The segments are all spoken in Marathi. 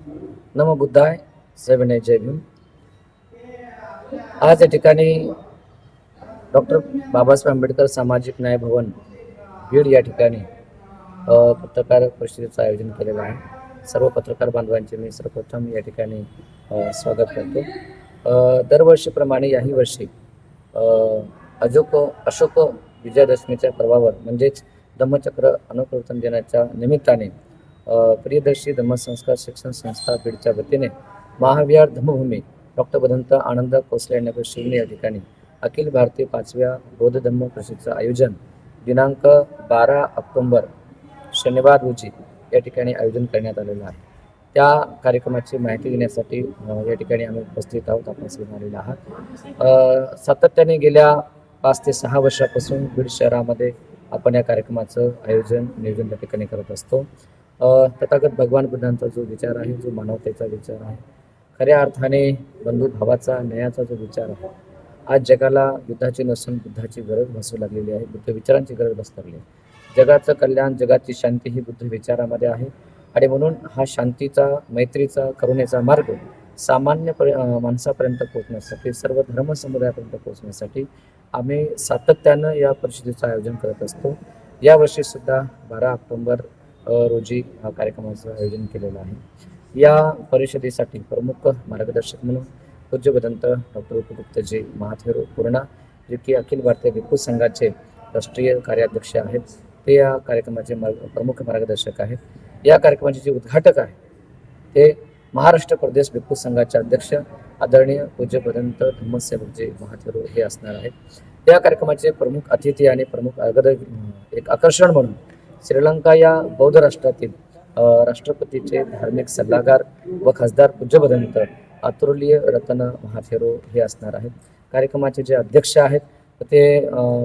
नम बुद्धाय सेवन जय भीम. आज या ठिकाणी डॉक्टर बाबासाहेब आंबेडकर सामाजिक न्याय भवन बीड या ठिकाणी पत्रकार परिषदेचं आयोजन केलेलं आहे. सर्व पत्रकार बांधवांचे मी सर्वप्रथम या ठिकाणी स्वागत करतो. दरवर्षीप्रमाणे याही वर्षी अजोक अशोक विजयादशमीच्या पर्वावर म्हणजेच धम्मचक्र अनुप्रवर्तन दिनाच्या निमित्ताने प्रियदर्शी धम्मसंस्कार शिक्षण संस्था बीडच्या वतीने महाविहार धम्मभूमी डॉक्टर बदंत आनंद कोसल्यानगर शिवणी शिवनी या ठिकाणी. अखिल भारतीय पाचव्या बौद्ध धम्म परिषदेचं आयोजन दिनांक बारा ऑक्टोंबर शनिवार रोजी या ठिकाणी आयोजन करण्यात आलेलं आहे. त्या कार्यक्रमाची माहिती देण्यासाठी या ठिकाणी आम्ही उपस्थित आहोत. आपण सगळे आहात. सातत्याने गेल्या पाच ते सहा वर्षापासून बीड शहरामध्ये आपण या कार्यक्रमाचं आयोजन नियोजन त्या ठिकाणी करत असतो. तथागत भगवान बुद्धांचा जो विचार आहे जो मानवतेचा विचार आहे खऱ्या अर्थाने बंधुभावाचा न्यायाचा जो विचार आहे आज जगाला बुद्धाची नसून बुद्धाची गरज भासू लागलेली आहे बुद्ध विचारांची गरज भासू लागली आहे. जगाचं कल्याण जगाची शांती ही बुद्ध विचारामध्ये आहे. आणि म्हणून हा शांतीचा मैत्रीचा करुणेचा मार्ग सामान्य पर माणसापर्यंत पोहोचण्यासाठी सर्व धर्म समुदायापर्यंत पोहोचण्यासाठी आम्ही सातत्यानं या परिषदेचं आयोजन करत असतो. यावर्षीसुद्धा बारा ऑक्टोंबर रोजी हा कार्यक्रमाचं आयोजन केलेलं आहे. या परिषदेसाठी प्रमुख मार्गदर्शक म्हणून पूज्यपदंत डॉक्टर उपगुप्तजी महाथेरो पूर्णा जे की अखिल भारतीय भिक्खू संघाचे राष्ट्रीय कार्याध्यक्ष आहेत ते या कार्यक्रमाचे मार्ग प्रमुख मार्गदर्शक आहेत. या कार्यक्रमाचे जे उद्घाटक आहे ते महाराष्ट्र प्रदेश भिक्खू संघाचे अध्यक्ष आदरणीय पूज्य बदंत धम्मसेवकजी महाथेरो हे असणार आहेत. या कार्यक्रमाचे प्रमुख अतिथी आणि प्रमुख अगद एक आकर्षण म्हणून श्रीलंका या बौद्ध राष्ट्रातील राष्ट्रपतीचे धार्मिक सल्लागार व खासदार पूज्यभदंत बदंत रतन महाथेरो हे असणार आहेत. कार्यक्रमाचे जे अध्यक्ष आहेत ते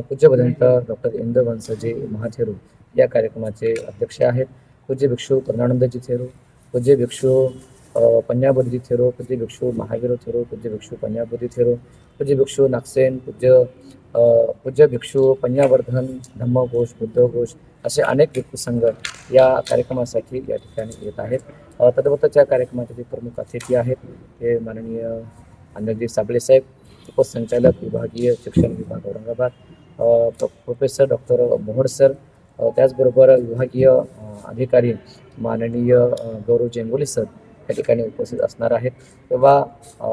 पूज्यभदंत डॉक्टर इंद्रवंशजी महाथेरो या कार्यक्रमाचे अध्यक्ष आहेत. पूज्य भिक्षू करुणानंदजी थेरो पूज्य भिक्षू अ, थेरो पूज्य भिक्षु महावीर थेरो पूज्य भिक्षु पन्याबुद्धी थेरो पूज्य भिक्षू नागसेन पूज्य पूज्य भिक्षू पंजावर्धन धम्मघोष बुद्धघोष असे अनेक भिक्षू संघ या कार्यक्रमासाठी या ठिकाणी येत आहेत. तदवतच्या कार्यक्रमाचे जे प्रमुख अतिथी आहेत ते माननीय आनंदजी साबळे साहेब उपसंचालक विभागीय शिक्षण विभाग Aurangabad pro- professor doctor Mohad sir त्याचबरोबर विभागीय अधिकारी माननीय गौरव जेंगोली सर या ठिकाणी उपस्थित असणार आहेत. तेव्हा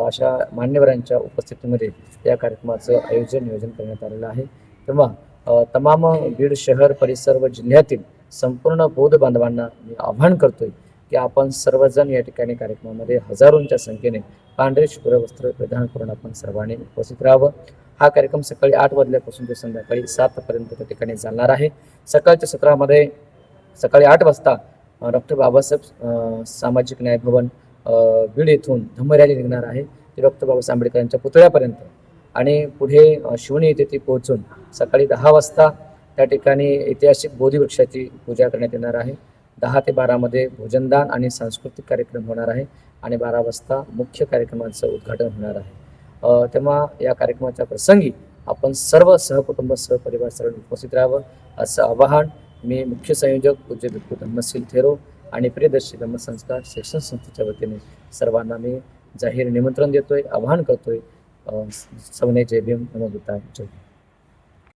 अशा मान्यवरांच्या उपस्थितीमध्ये या कार्यक्रमाचं आयोजन नियोजन करण्यात आलेलं आहे. तेव्हा तमाम बीड शहर परिसर व जिल्ह्यातील संपूर्ण बौद्ध बांधवांना मी आव्हान करतोय की आपण सर्वजण या ठिकाणी कार्यक्रमामध्ये हजारोंच्या संख्येने पांढरे शुभ्र वस्त्र परिधान करून आपण सर्वांनी उपस्थित राहावं. हा कार्यक्रम सकाळी आठ वाजल्यापासून ते संध्याकाळी सातपर्यंत त्या ठिकाणी चालणार आहे. सकाळच्या सत्रामध्ये सकाळी आठ वाजता डॉक्टर बाबासाहेब सामाजिक न्याय भवन बीड येथून धम्मरॅली निघणार आहे. ती डॉक्टर बाबासाहेब आंबेडकरांच्या पुतळ्यापर्यंत. आणि पुढे शिवणी येथे ती पोहोचून सकाळी दहा वाजता त्या ठिकाणी ऐतिहासिक बोधीवृक्षाची पूजा करण्यात येणार आहे. दहा ते बारामध्ये भोजनदान आणि सांस्कृतिक कार्यक्रम होणार आहे आणि बारा वाजता मुख्य कार्यक्रमाचं उद्घाटन होणार आहे. तेव्हा या कार्यक्रमाच्या प्रसंगी आपण सर्व सहकुटुंब सहपरिवार सर्व उपस्थित राहावं असं आवाहन मी मुख्य संयोजक पूज्य भिक्खू धम्मशील थेरो आणि प्रियदर्शी धम्मसंस्कार शिक्षण संस्थेच्या वतीने सर्वांना मी जाहीर निमंत्रण देतोय आवाहन करतोय अ, सवने जय भीम नमो जय भीम.